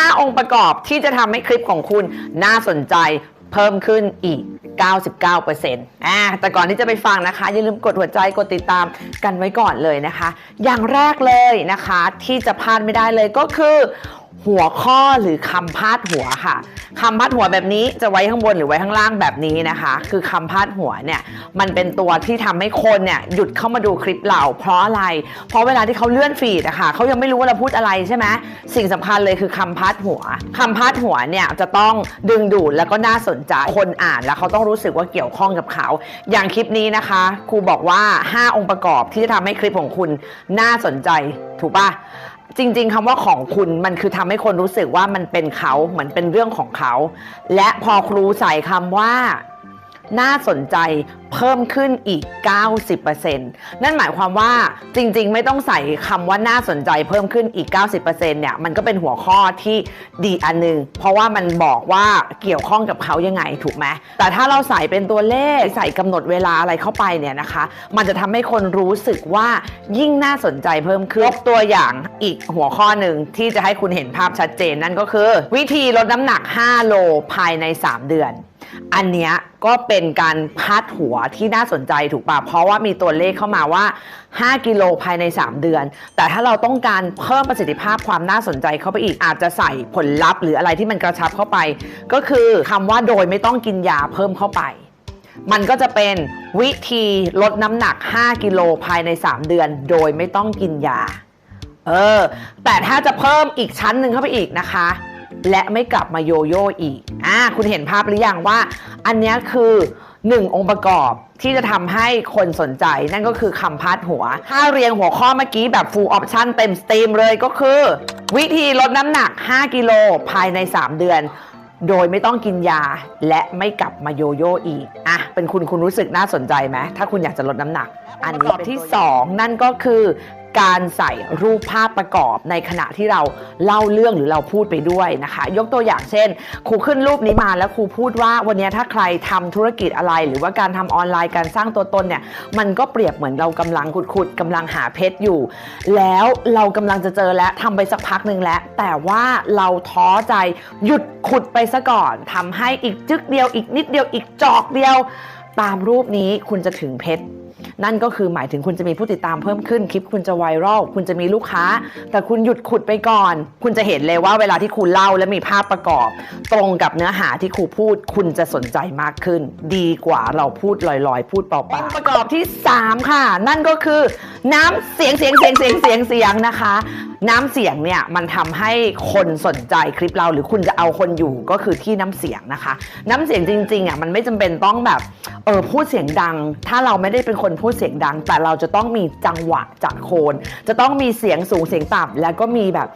5 องค์ประกอบที่จะทำให้คลิปของคุณน่าสนใจเพิ่มขึ้นอีก 99%อ่าแต่ก่อนที่จะไปฟังนะคะ อย่าลืมกดหัวใจกดติดตามกันไว้ก่อนเลยนะคะ อย่างแรกเลยนะคะที่จะพลาดไม่ได้เลยก็คือ หัวข้อหรือคำพาดหัวค่ะคำพาดหัวแบบนี้จะไว้ข้างบนหรือไว้ข้างล่างแบบนี้นะคะ คือคำพาดหัวเนี่ยมันเป็นตัวที่ทำให้คนเนี่ยหยุดเข้ามาดูคลิปเรา เพราะอะไร เพราะเวลาที่เขาเลื่อนฟีดอะค่ะเขายังไม่รู้ว่าเราพูดอะไรใช่ไหมสิ่งสำคัญเลยคือคำพาดหัวคำพาดหัวเนี่ยจะต้องดึงดูดแล้วก็น่าสนใจคนอ่านแล้วเขาต้องรู้สึกว่าเกี่ยวข้องกับเขา อย่างคลิปนี้นะคะครูบอกว่า 5 องค์ประกอบที่จะทำให้คลิปของคุณน่าสนใจถูกปะ จริง ๆคำว่าของคุณมันคือทำให้คนรู้สึกว่ามันเป็นเขาเหมือนเป็นเรื่องของเขา และพอครูใส่คำว่า น่าสนใจเพิ่มขึ้นอีก 90%นั่นหมายความว่าจริงๆ ไม่ต้องใส่คำว่าน่าสนใจเพิ่มขึ้นอีก 90%เนี่ยมันก็เป็นหัวข้อที่ดีอันหนึง เพราะว่ามันบอกว่าเกี่ยวข้องกับเขายังไงถูกไหมแต่ถ้าเราใส่เป็นตัวเลขใส่กำหนดเวลาอะไรเข้าไปเนี่ยนะคะ มันจะทำให้คนรู้สึกว่ายิ่งน่าสนใจเพิ่มขึ้นยกตัวอย่างอีกหัวข้อหนึ่งที่จะให้คุณเห็นภาพชัดเจนนั่นก็คือ วิธีลดน้ำหนัก 5 โลภายใน 3 เดือน อันเนี้ยก็เป็นการพาดหัวที่น่าสนใจถูกป่ะ เพราะว่ามีตัวเลขเข้ามาว่า 5 กิโลภายใน 3 เดือน แต่ถ้าเราต้องการเพิ่มประสิทธิภาพความน่าสนใจเข้าไปอีก อาจจะใส่ผลลัพธ์หรืออะไรที่มันกระชับเข้าไป ก็คือคำว่าโดยไม่ต้องกินยาเพิ่มเข้าไป มันก็จะเป็นวิธีลดน้ำหนัก 5 กิโลภายใน 3 เดือน โดยไม่ต้องกินยา เออ แต่ถ้าจะเพิ่มอีกชั้นหนึ่งเข้าไปอีกนะคะ และไม่กลับมาโยโย่อีกอ่าคุณเห็นภาพหรือยังว่า อันนี้คือ1องค์ประกอบที่จะทำให้คนสนใจนั่นก็คือคำพาดหัว ถ้าเรียงหัวข้อเมื่อกี้แบบ full option เต็มสตรีมเลยก็คือ วิธีลดน้ำหนัก 5 กิโลภายใน 3 เดือน โดยไม่ต้องกินยา และไม่กลับมาโยโย่อีกอะเป็นคุณคุณรู้สึกน่าสนใจไหมถ้าคุณอยากจะลดน้ำหนัก อันนี้เป็นที่ 2 นั่นก็คือ การใส่รูปภาพประกอบในขณะที่เราเล่าเรื่องหรือเราพูดไปด้วยนะคะ ยกตัวอย่างเช่น ครูขึ้นรูปนี้มาแล้วครูพูดว่าวันนี้ถ้าใครทำธุรกิจอะไรหรือว่าการทำออนไลน์การสร้างตัวตนเนี่ยมันก็เปรียบเหมือนเรากำลังขุดๆกำลังหาเพชรอยู่ แล้วเรากำลังจะเจอแล้วทำไปสักพักหนึ่งแล้ว แต่ว่าเราท้อใจหยุดขุดไปซะก่อนทำให้อีกจึกเดียวอีกนิดเดียวอีกจอกเดียว ตามรูปนี้คุณจะถึงเพชรนั่นก็คือหมายถึงคุณจะมีผู้ติดตามเพิ่มขึ้นคลิปคุณจะไวรัลคุณจะมีลูกค้า แต่คุณหยุดขุดไปก่อน คุณจะเห็นเลยว่าเวลาที่คุณเล่าและมีภาพประกอบ ตรงกับเนื้อหาที่ครูพูด คุณจะสนใจมากขึ้น ดีกว่าเราพูดลอยๆ พูดเปล่าๆองค์ประกอบที่ 3 ค่ะ นั่นก็คือ น้ำเสียงเสียงเสียงเสียงเสียงเสียงนะคะ น้ำเสียงเนี่ยมันทำให้คนสนใจคลิปเราหรือคุณจะเอาคนอยู่ก็คือที่น้ำเสียงนะคะ น้ำเสียงจริงๆอะมันไม่จำเป็นต้องแบบ เออพูดเสียงดัง ถ้าเราไม่ได้เป็นคนพูดเสียงดัง แต่เราจะต้องมีจังหวะจากโคน จะต้องมีเสียงสูงเสียงต่ำแล้วก็มีแบบ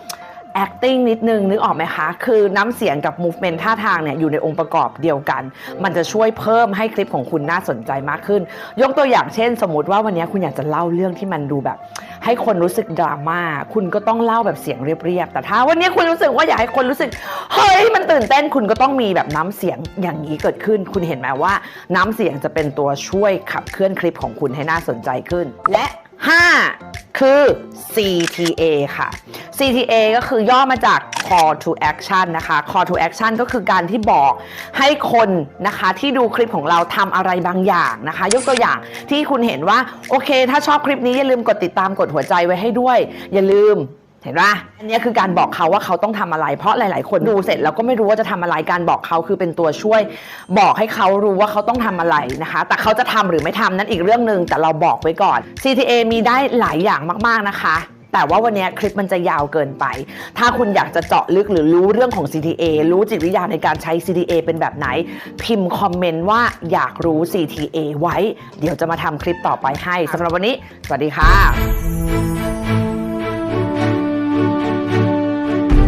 acting นิดนึงนึกออกไหมคะ คือน้ำเสียงกับ movement ท่าทางเนี่ยอยู่ในองค์ประกอบเดียวกัน มันจะช่วยเพิ่มให้คลิปของคุณน่าสนใจมากขึ้น ยกตัวอย่างเช่น สมมติว่าวันนี้คุณอยากจะเล่าเรื่องที่มันดูแบบ ให้คนรู้สึกดราม่าคุณก็ต้องเล่าแบบเสียงเรียบๆแต่ถ้าวันนี้คุณรู้สึกว่าอยากให้คนรู้สึกเฮ้ยมันตื่นเต้นคุณก็ต้องมีแบบน้ำเสียงอย่างนี้เกิดขึ้น คุณเห็นไหมว่า น้ำเสียงจะเป็นตัวช่วยขับเคลื่อนคลิปของคุณให้น่าสนใจขึ้น และ 5 คือ CTA ค่ะ CTA ก็คือย่อมาจาก Call to Action นะคะ Call to Action ก็คือการที่บอกให้คนนะคะที่ดูคลิปของเราทำอะไรบางอย่างนะคะ ยกตัวอย่างที่คุณเห็นว่า โอเค ถ้าชอบคลิปนี้อย่าลืมกดติดตามกดหัวใจไว้ให้ด้วย อย่าลืม เห็นปะอันนี้คือการบอกเขาว่าเขาต้องทำอะไรเพราะหลาย ๆ คนดูเสร็จแล้วก็ไม่รู้ว่าจะทำอะไรการบอกเขาคือเป็นตัวช่วย บอกให้เขารู้ว่าเขาต้องทำอะไรนะคะ แต่เขาจะทำหรือไม่ทำนั่นอีกเรื่องหนึ่งแต่เราบอกไว้ก่อน CTA มีได้หลายอย่างมาก ๆ นะคะแต่ว่าวันนี้คลิปมันจะยาวเกินไป ถ้าคุณอยากจะเจาะลึกหรือรู้เรื่องของ CTA รู้จิตวิทยาในการใช้ CTA เป็นแบบไหน พิมพ์คอมเมนต์ว่าอยากรู้ CTA ไว้ เดี๋ยวจะมาทำคลิปต่อไปให้สำหรับวันนี้ สวัสดีค่ะ